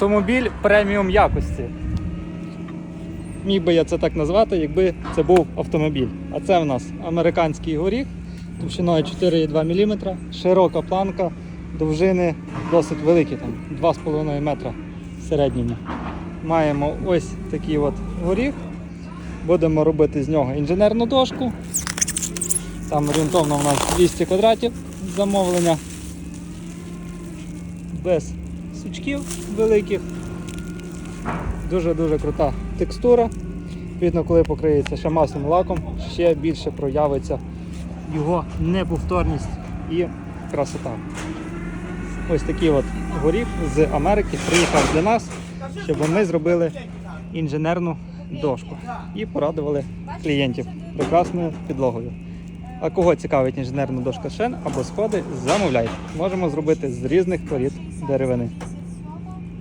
Автомобіль преміум якості. Міг би я це так назвати, якби це був автомобіль. А це в нас американський горіх товщиною 4,2 мм, широка планка, довжини досить великі, там 2,5 метра в середньому. Маємо ось такий от горіх. Будемо робити з нього інженерну дошку. Там орієнтовно у нас 200 квадратів замовлення. Без сучків великих. Дуже-дуже крута текстура. Відповідно, коли покриється ще маслом лаком, ще більше проявиться його неповторність і красота. Ось такий от горіх з Америки приїхав для нас, щоб ми зробили інженерну дошку і порадували клієнтів прекрасною підлогою. А кого цікавить інженерна дошка шен або сходи, замовляйте. Можемо зробити з різних порід деревини.